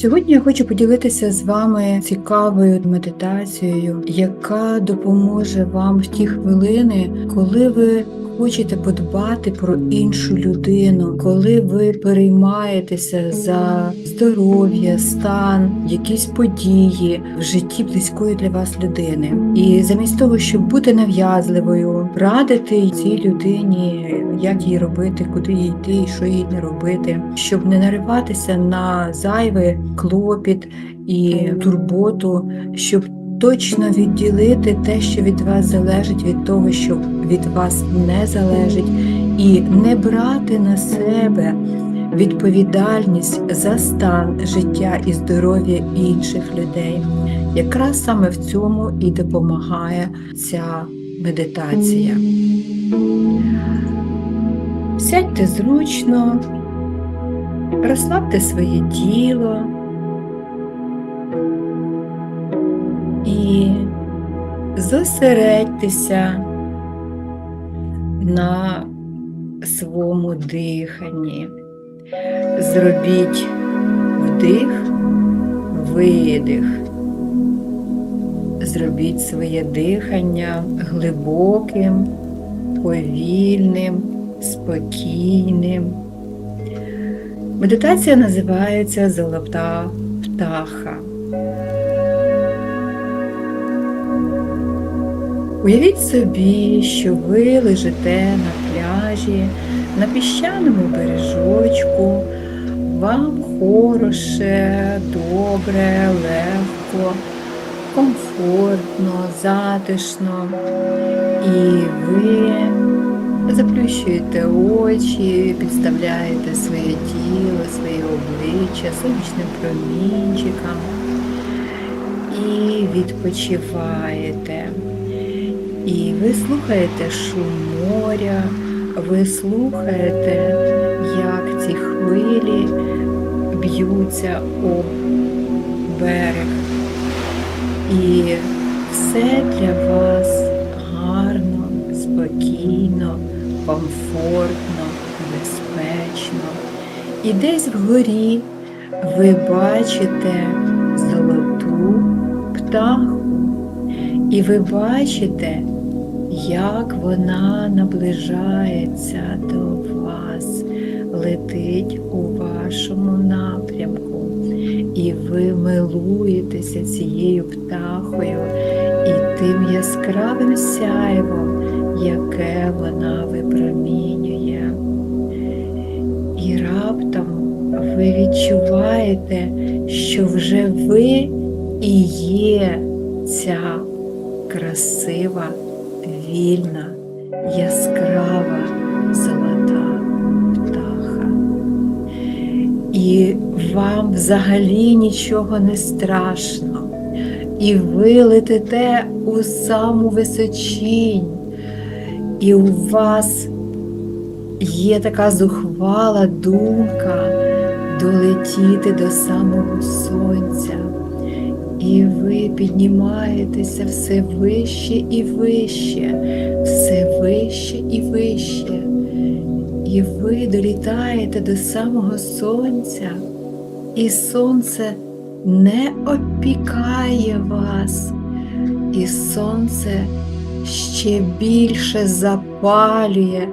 Сьогодні я хочу поділитися з вами цікавою медитацією, яка допоможе вам в ті хвилини, коли ви хочете подбати про іншу людину, коли ви переймаєтеся за здоров'я, стан, якісь події в житті близької для вас людини. І замість того, щоб бути нав'язливою, радити цій людині, як їй робити, куди їй йти, що їй не робити, щоб не нариватися на зайвий клопіт і турботу, щоб точно відділити те, що від вас залежить, від того, що від вас не залежить, і не брати на себе відповідальність за стан життя і здоров'я інших людей. Якраз саме в цьому і допомагає ця медитація. Сядьте зручно, розслабте своє тіло і зосередьтеся на своєму диханні. Зробіть вдих, видих. Зробіть своє дихання глибоким, повільним, спокійним. Медитація називається Золота птаха. Уявіть собі, що ви лежите на пляжі, на піщаному бережочку, вам хороше, добре, легко, комфортно, затишно, і ви заплющуєте очі, підставляєте своє тіло, своє обличчя сонячним промінчикам і відпочиваєте. І ви слухаєте шум моря, ви слухаєте, як ці хвилі б'ються у берег. І все для вас гарно, спокійно, комфортно, безпечно. І десь вгорі ви бачите золоту птаху. І ви бачите, як вона наближається до вас, летить у вашому напрямку, і ви милуєтеся цією птахою і тим яскравим сяйвом, яке вона випромінює. І раптом ви відчуваєте, що вже ви і є ця красива, вільна, яскрава золота птаха. І вам взагалі нічого не страшно. І ви летите у саму височінь, і у вас є така зухвала думка долетіти до самого сонця. І ви піднімаєтеся все вище і вище, все вище і вище. І ви долітаєте до самого сонця, і сонце не опікає вас, і сонце ще більше запалює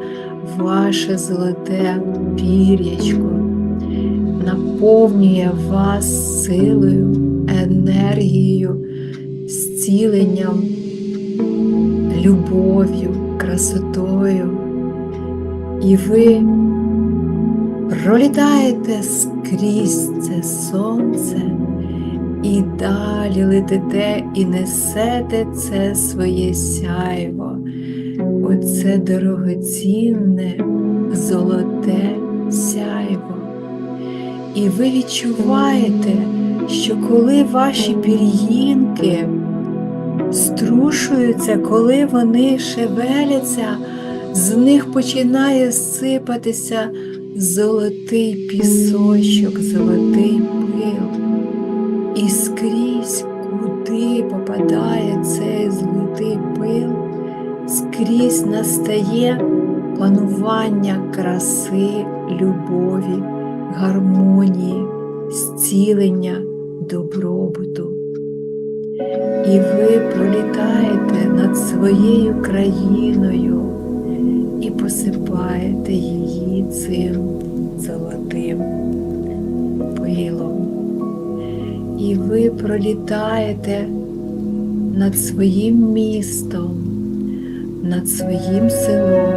ваше золоте пір'ячко, наповнює вас силою енергією, зціленням, любов'ю, красотою. І ви пролітаєте скрізь це сонце і далі летите і несете це своє сяйво, оце дорогоцінне, золоте сяйво. І ви відчуваєте, що коли ваші пір'їнки струшуються, коли вони шевеляться, з них починає сипатися золотий пісочок, золотий пил. І скрізь, куди попадає цей золотий пил, скрізь настає панування краси, любові, гармонії, зцілення, добробуту. І ви пролітаєте над своєю країною і посипаєте її цим золотим пилом. І ви пролітаєте над своїм містом, над своїм селом,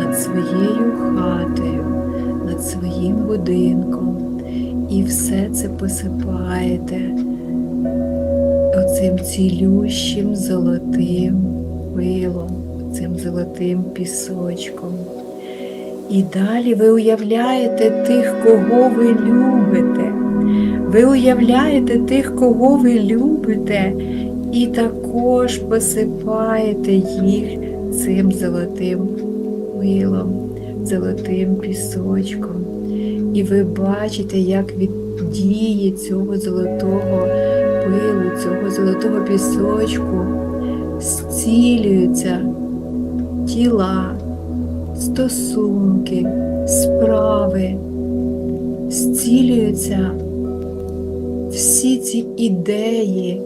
над своєю хатою, над своїм будинком. І все це посипаєте оцим цілющим золотим пилом, цим золотим пісочком. І далі ви уявляєте тих, кого ви любите. Ви уявляєте тих, кого ви любите, і також посипаєте їх цим золотим пилом, золотим пісочком. І ви бачите, як від дії цього золотого пилу, цього золотого пісочку зцілюються тіла, стосунки, справи, зцілюються всі ці ідеї,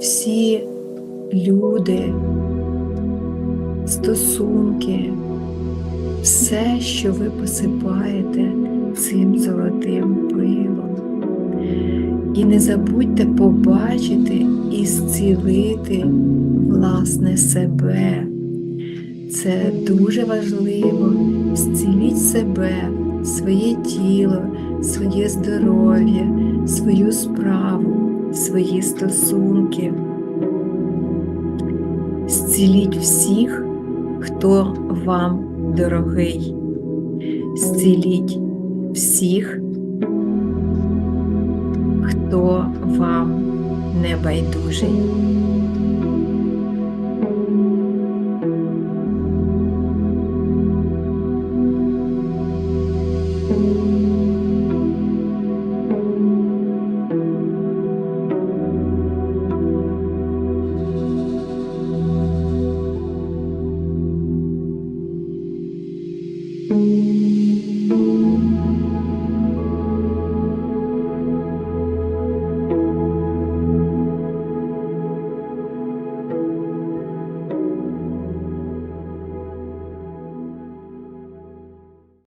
всі люди, стосунки, все, що ви посипаєте цим золотим пилом. І не забудьте побачити і зцілити власне себе. Це дуже важливо. Зціліть себе, своє тіло, своє здоров'я, свою справу, свої стосунки. Зціліть всіх, хто вам дорогий. Зціліть всіх, хто вам не байдужий.